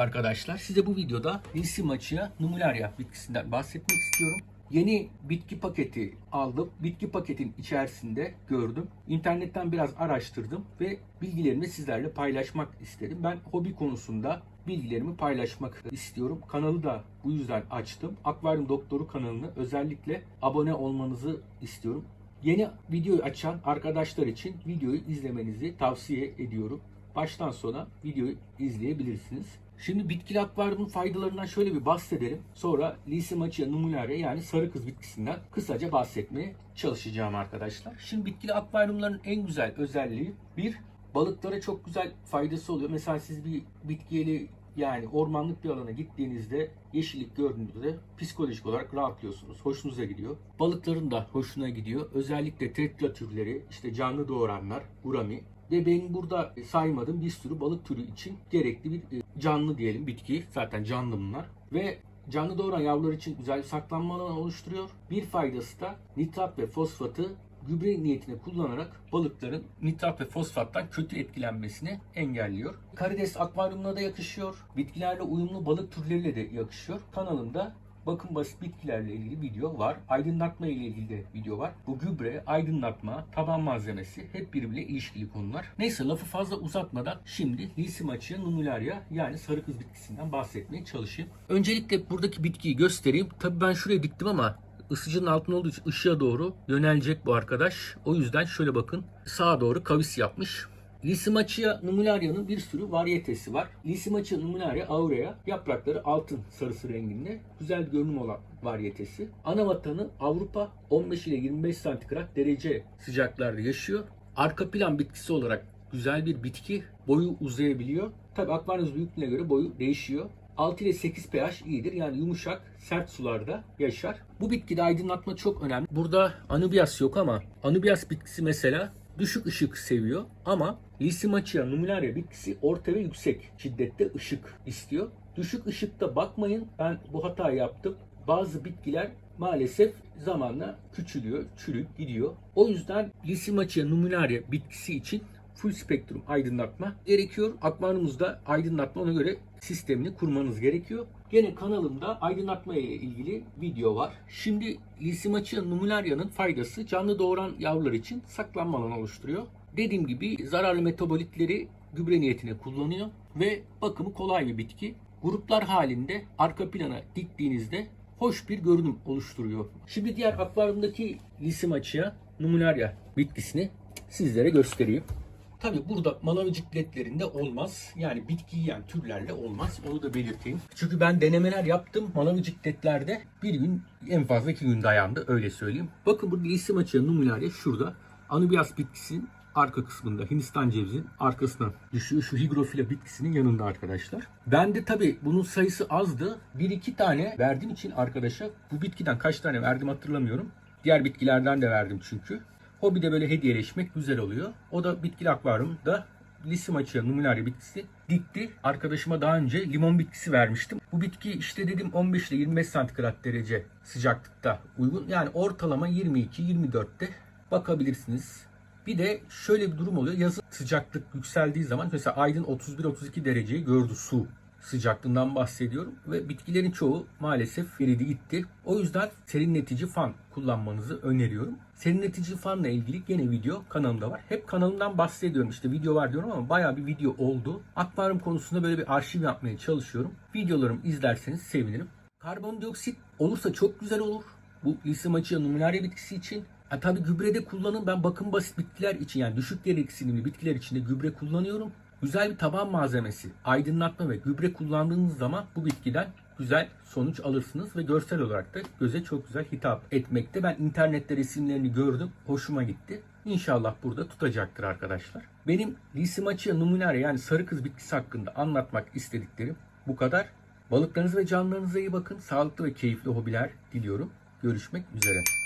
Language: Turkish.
Arkadaşlar size bu videoda Lisimacia numularia bitkisinden bahsetmek istiyorum. Yeni bitki paketi aldım. Bitki paketin içerisinde gördüm. İnternetten biraz araştırdım ve bilgilerimi sizlerle paylaşmak istedim. Ben hobi konusunda bilgilerimi paylaşmak istiyorum. Kanalı da bu yüzden açtım. Akvaryum Doktoru kanalını özellikle abone olmanızı istiyorum. Yeni videoyu açan arkadaşlar için videoyu izlemenizi tavsiye ediyorum. Baştan sona videoyu izleyebilirsiniz. Şimdi bitkili akvaryumun faydalarından şöyle bir bahsedelim. Sonra Lysimachia numularia yani sarı kız bitkisinden kısaca bahsetmeye çalışacağım arkadaşlar. Şimdi bitkili akvaryumların en güzel özelliği bir balıklara çok güzel faydası oluyor. Mesela siz bir bitkili yani ormanlık bir alana gittiğinizde yeşillik gördüğünüzde psikolojik olarak rahatlıyorsunuz. Hoşunuza gidiyor. Balıkların da hoşuna gidiyor. Özellikle tetra türleri, işte canlı doğuranlar, urami ve benim burada saymadığım bir sürü balık türü için gerekli bir e, canlı diyelim bitki. Zaten canlı bunlar. Ve canlı doğuran yavrular için güzel saklanma alanı oluşturuyor. Bir faydası da nitrat ve fosfatı gübre niyetine kullanarak balıkların nitrat ve fosfattan kötü etkilenmesini engelliyor. Karides akvaryumuna da yakışıyor. Bitkilerle uyumlu balık türleriyle de yakışıyor. Kanalımda bakın basit bitkilerle ilgili video var. Aydınlatma ile ilgili de video var. Bu gübre, aydınlatma, taban malzemesi hep birbiriyle ilişkili konular. Neyse lafı fazla uzatmadan şimdi Lysimachia numularia yani sarı kız bitkisinden bahsetmeye çalışayım. Öncelikle buradaki bitkiyi göstereyim. Tabii ben şuraya diktim ama ısıcının altında olduğu için ışığa doğru yönelecek bu arkadaş. O yüzden şöyle bakın sağa doğru kavis yapmış. Lysimachia numularia'nın bir sürü varyetesi var. Lysimachia numularia aurea yaprakları altın sarısı renginde güzel görünüm olan varyetesi. Ana vatanı Avrupa 15 ile 25 santigrat derece sıcaklarda yaşıyor. Arka plan bitkisi olarak güzel bir bitki. Boyu uzayabiliyor. Tabi akvaryum büyüklüğüne göre boyu değişiyor. 6 ile 8 pH iyidir. Yani yumuşak, sert sularda yaşar. Bu bitkide aydınlatma çok önemli. Burada anubias yok ama anubias bitkisi mesela düşük ışık seviyor ama Lysimachia numularia bitkisi orta ve yüksek şiddette ışık istiyor. Düşük ışıkta bakmayın. Ben bu hatayı yaptım. Bazı bitkiler maalesef zamanla küçülüyor, çürüyüp gidiyor. O yüzden Lysimachia numularia bitkisi için full spektrum aydınlatma gerekiyor. Akvaryumumuzda aydınlatma ona göre sistemini kurmanız gerekiyor. Gene kanalımda aydınlatma ile ilgili video var. Şimdi Lysimachia numularia'nın faydası canlı doğuran yavrular için saklanma alanı oluşturuyor. Dediğim gibi zararlı metabolitleri gübre niyetine kullanıyor ve bakımı kolay bir bitki. Gruplar halinde arka plana diktiğinizde hoş bir görünüm oluşturuyor. Şimdi diğer akvaryumdaki Lysimachia numularia bitkisini sizlere göstereyim. Tabi burada malavi cikletlerinde olmaz. Yani bitki yiyen türlerle olmaz. Onu da belirteyim. Çünkü ben denemeler yaptım. Malavi cikletlerde bir gün en fazla iki gün dayandı. Öyle söyleyeyim. Bakın bu Lysimachia numularia şurada. Anubias bitkisinin arka kısmında Hindistan cevizinin arkasına düşüyor. Şu higrofila bitkisinin yanında arkadaşlar. Ben de tabi bunun sayısı azdı. Bir iki tane verdiğim için arkadaşa bu bitkiden kaç tane verdim hatırlamıyorum. Diğer bitkilerden de verdim çünkü. Hobide böyle hediyeleşmek güzel oluyor. O da bitkili akvaryumda Lysimachia numularia bitkisi dikti. Arkadaşıma daha önce limon bitkisi vermiştim. Bu bitki işte dedim 15 ile 25 santigrat derece sıcaklıkta uygun. Yani ortalama 22-24'te bakabilirsiniz. Bir de şöyle bir durum oluyor. Yazın sıcaklık yükseldiği zaman mesela Aydın 31-32 dereceyi gördü su sıcaklığından bahsediyorum ve bitkilerin çoğu maalesef eridi gitti. O yüzden serinletici fan kullanmanızı öneriyorum. Serinletici fanla ilgili gene video kanalımda var. Hep kanalımdan bahsediyorum işte video var diyorum ama bayağı bir video oldu. Akvaryum konusunda böyle bir arşiv yapmaya çalışıyorum. Videolarımı izlerseniz sevinirim. Karbondioksit olursa çok güzel olur. Bu Lysimachia numularia bitkisi için. Ha, tabii gübrede kullanın. Ben bakım basit bitkiler için yani düşük gereksinimli bitkiler için de gübre kullanıyorum. Güzel bir taban malzemesi, aydınlatma ve gübre kullandığınız zaman bu bitkiden güzel sonuç alırsınız ve görsel olarak da göze çok güzel hitap etmekte. Ben internette resimlerini gördüm. Hoşuma gitti. İnşallah burada tutacaktır arkadaşlar. Benim Lysimachia numularia yani sarı kız bitkisi hakkında anlatmak istediklerim bu kadar. Balıklarınız ve canlarınıza iyi bakın. Sağlıklı ve keyifli hobiler diliyorum. Görüşmek üzere.